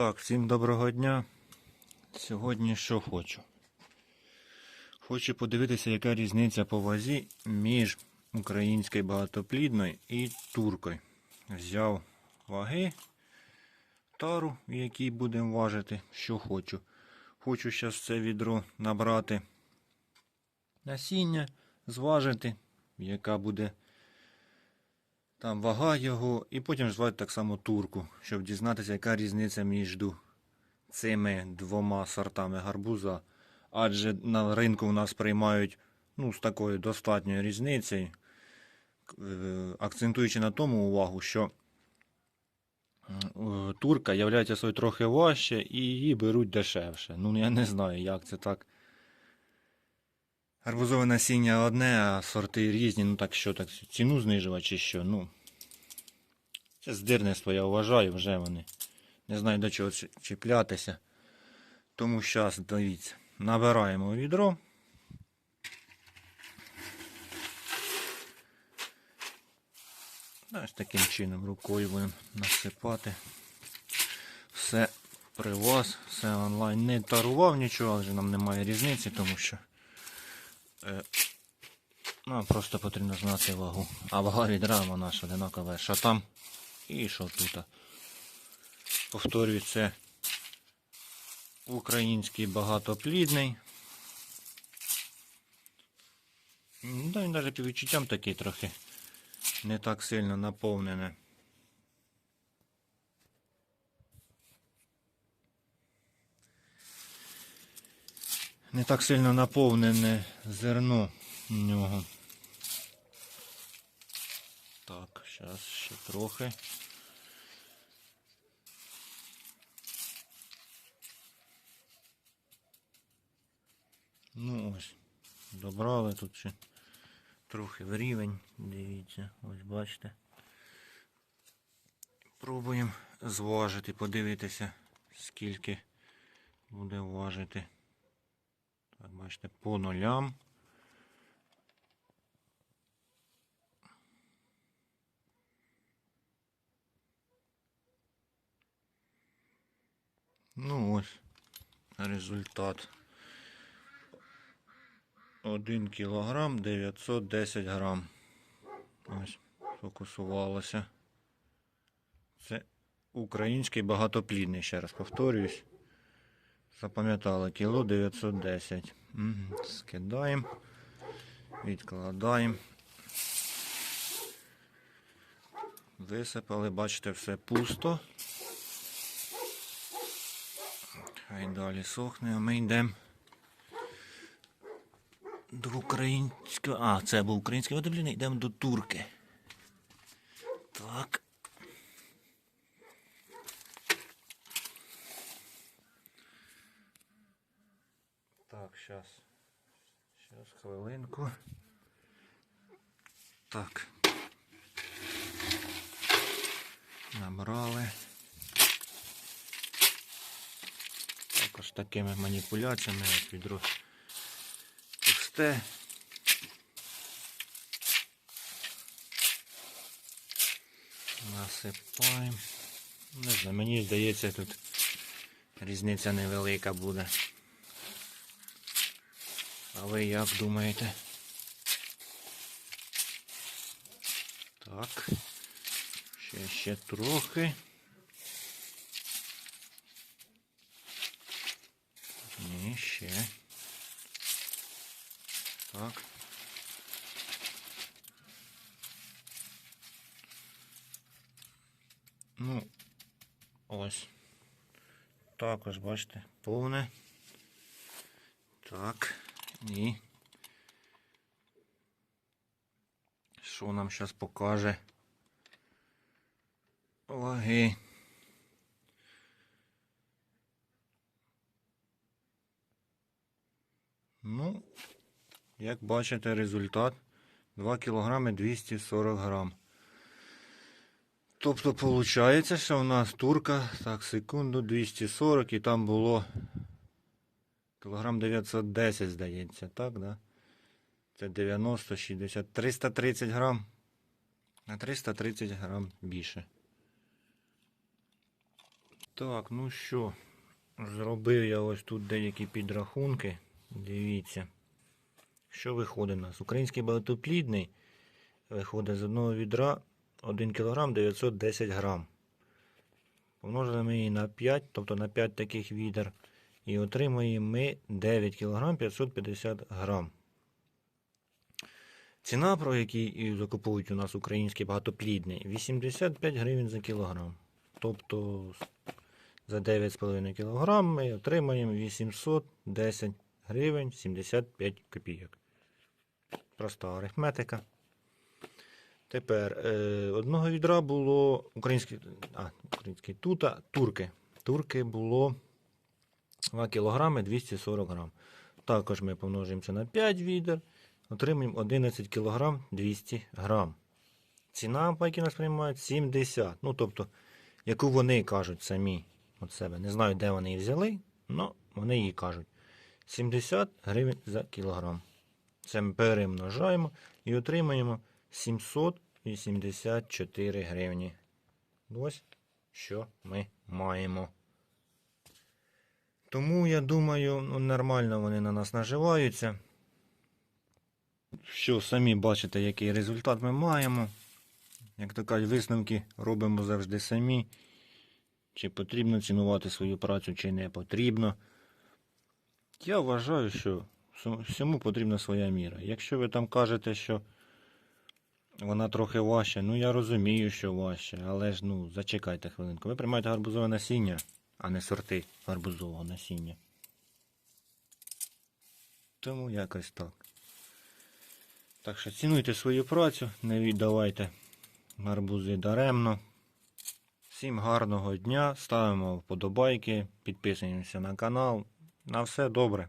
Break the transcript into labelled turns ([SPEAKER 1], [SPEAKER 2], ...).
[SPEAKER 1] Так, всім доброго дня. Сьогодні що хочу? Хочу подивитися, яка різниця по вазі між українською багатоплідною і туркою. Взяв ваги, тару, в якій будемо важити, що хочу. Хочу зараз це відро набрати насіння, зважити, яка буде там вага його, і потім звати так само турку, щоб дізнатися, яка різниця між цими двома сортами гарбуза. Адже на ринку в нас приймають ну, з такою достатньою різницею, е, акцентуючи на тому увагу, що е, турка є собою трохи важче і її беруть дешевше. Ну, я не знаю, як це так. Гарбузове насіння одне, а сорти різні. Ну так що, так ціну знижувати чи що. Ну. Це здирництво, я вважаю, вже вони. Не знаю до чого чіплятися. Тому зараз, дивіться, набираємо відро. Ось таким чином рукою будемо насипати. Все при вас, все онлайн. Не тарував нічого, але нам немає різниці, тому що нам просто потрібно знати вагу. А вага відра ж одинакова, що там і що тут. Повторюю, це український багатоплідний. Да, він навіть по відчуттям такий трохи не так сильно наповнений. Не так сильно наповнене зерно в нього. Так, зараз ще трохи. Ну ось, добрали тут ще трохи в рівень, дивіться, ось бачите. Пробуємо зважити, подивитися, скільки буде важити. Так, бачите, по нулям. Ну ось результат. 1 кілограм 910 грам. Ось, фокусувалося. Це український багатоплідний, ще раз повторююсь. Запам'ятали, кіло 910. Угу. Скидаємо, відкладаємо. Висипали, бачите, все пусто. Хай далі сохне, а ми йдемо до українського. А, це був український водоблін, йдемо до турки. Так. Сейчас. Сейчас, хвилинку. Так. Набрали. Також такими маніпуляціями от відро пусте. Насипаємо. Не знаю, мені здається, тут різниця невелика буде. А ви як думаєте? Так. Ще ще трохи. Ні, ще. Так. Ну, ось. Також, бачите, повне. Так. І. Що нам зараз покаже? Ваги. Ну, як бачите, результат 2 кг 240 грам. Тобто, виходить, що в нас турка, так, секунду, 240 і там було кілограм 910, здається, так, да? Це 90, 60, 330 грам. На 330 грам більше. Так, ну що, зробив я ось тут деякі підрахунки. Дивіться, що виходить у нас. Український багатоплідний виходить з одного відра 1 кг 910 грам. Помножили ми її на 5, тобто на 5 таких відер. І отримуємо ми 9 кг 550 грам. Ціна, про який і закуповують у нас український багатоплідний, 85 гривень за кілограм. Тобто за 9,5 кг ми отримаємо 810 гривень 75 копійок. Проста арифметика. Тепер е, одного відра було українське, а, українське тута, турки. Турки було 2 кг 240 грам. Також ми помножуємо це на 5 відер, отримаємо 11 кг 200 грам. Ціна, по якій нас приймають, 70. Ну, тобто, яку вони кажуть самі від себе. Не знаю, де вони її взяли, але вони її кажуть. 70 гривень за кілограм. Це ми перемножаємо і отримаємо 784 гривні. Ось що ми маємо. Тому я думаю, ну, нормально вони на нас наживаються. Що самі бачите, який результат ми маємо. Як то кажуть, висновки робимо завжди самі. Чи потрібно цінувати свою працю, чи не потрібно. Я вважаю, що всьому- потрібна своя міра. Якщо ви там кажете, що вона трохи важча, ну я розумію, що важче, але ж ну зачекайте хвилинку. Ви приймаєте гарбузове насіння, а не сорти гарбузового насіння. Тому якось так. Так що цінуйте свою працю, не віддавайте гарбузи даремно. Всім гарного дня, ставимо вподобайки, підписуємося на канал. На все добре.